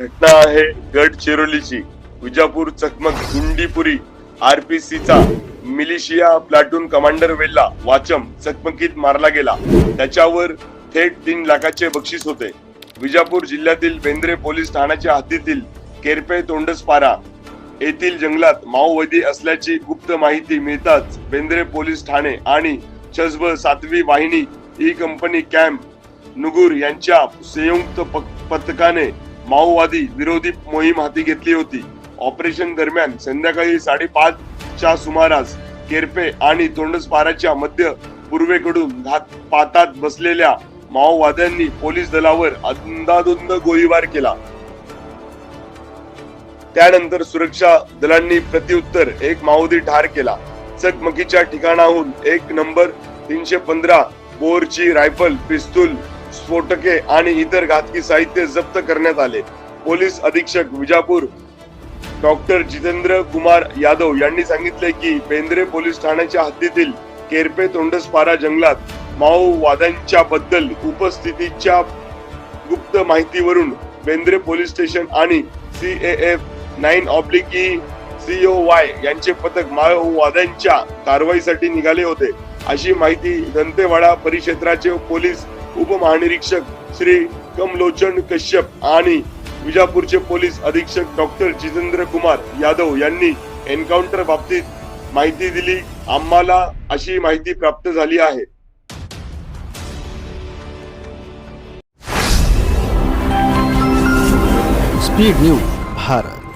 घटना आहे गडचिरोलीची. विजापूर चकमक Gundipuri आरपीसीचा militia platoon commander Vella Vacham चकमकीत मारला गेला. त्याच्यावर थेट तीन लाखाचे बक्षीस होते. विजापूर जिल्ह्यातील बेंद्रे पोलीस ठाण्याच्या हद्दीतील केरपे तोंडसपारा येथील जंगलात माओवादी असल्याची गुप्त माहिती मिळताच बेंद्रे पोलीस ठाणे आणि छसब सातवी वाहिनी ही कंपनी कॅम्प नुगुर यांच्या संयुक्त प- पथकाने माओवादी विरोधी मोहीम हाती घेतली होती. ऑपरेशन दरम्यान संध्याकाळी साडेपाच च्या सुमारास केरपे आणि तोंडसपाराच्या मध्य पूर्वेकडून पातात बसलेल्या माओवाद्यांनी पोलीस दलावर अंदाधुंद गोळीबार केला. त्यानंतर सुरक्षा दलांनी प्रत्युत्तर एक माओवादी ठार केला. चकमकीच्या ठिकाणाहून एक नंबर तीनशे पंधरा बोरची रायफल पिस्तूल स्फोटके आणि इतर घातकी साहित्य जप्त करण्यात आले. पोलीस अधीक्षक विजापूर डॉक्टर जितेंद्र कुमार यादव यांनी सांगितले की बेंद्रे पोलीस ठाण्याच्या हद्दीतील केरपे तोंडसपारा जंगलात माओवाद्यांच्या बद्दल उपस्थितीच्या गुप्त माहितीवरून बेंद्रे पोलीस स्टेशन आणि C F nine oblique E CO Y यांचे पथक माओवाद्यांच्या कारवाईसाठी निघाले होते. अशी माहिती दंतेवाडा परिक्षेत्राचे पोलीस उपमहानिरीक्षक श्री कमलोचन कश्यप आणि विजापूरचे पोलीस अधीक्षक डॉक्टर जितेंद्र कुमार यादव यांनी एन्काउंटर बाबतीत माहिती दिली. आम्हाला अशी माहिती प्राप्त झाली आहे. Speed news Bharat.